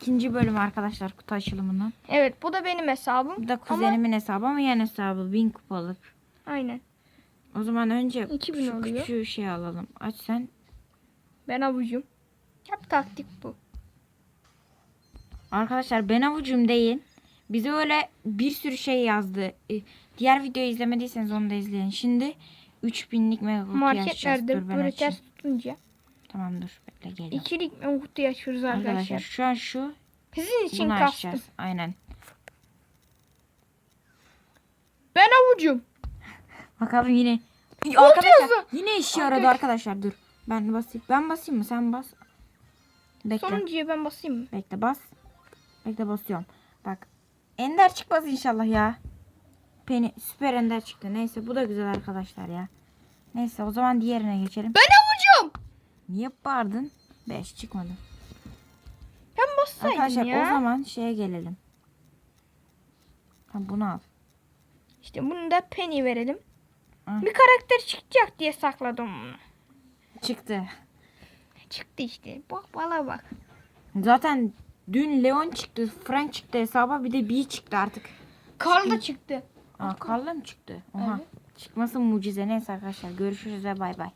ikinci bölüm arkadaşlar kutu açılımının. Evet bu da benim hesabım. Bu da kuzenimin hesabı ama yan hesabı. Bin kupalık. Aynen. O zaman önce 2000 şu oluyor. küçüğü şey alalım. Aç sen. Ben avucum. Hep taktik bu. Arkadaşlar ben avucum değil. Bize öyle bir sürü şey yazdı. E, Diğer videoyu izlemediyseniz onu da izleyin. Şimdi 3000'lik mega açacağız. Marketlerde böyle ters tutunca Tamam dur bekle geliyorum. ikilik mi kutuyu açıyoruz Arkadaşlar arkadaşlar. şu an şu Sizin için bunu kastım. açacağız. Aynen. Ben avucum. Bakalım yine. Arkadaşlar yine işe yaradı Arkadaş- arkadaşlar dur. Ben basayım. Ben basayım mı? Sen bas. Bekle. Sonuncuya ben basayım mı? Bekle bas. Bekle basıyorum. Bak. Ender çıkmaz inşallah ya. Peni süper ender çıktı. Neyse bu da güzel arkadaşlar ya. Neyse o zaman diğerine geçelim. Ben avucum. Niye bağırdın? 5 çıkmadı. Ben bassaydım Arkadaşlar ya. o zaman şeye gelelim. Ha, bunu al. İşte bunu da Penny verelim. Hı. Bir karakter çıkacak diye sakladım bunu. Çıktı. Çıktı işte. Bak bana bak. Zaten dün Leon çıktı. Frank çıktı hesaba. Bir de B çıktı artık. Karl da çıktı. Aa, Carla mı çıktı? Oha. Çıkması mucize. Neyse arkadaşlar görüşürüz ve bay bay.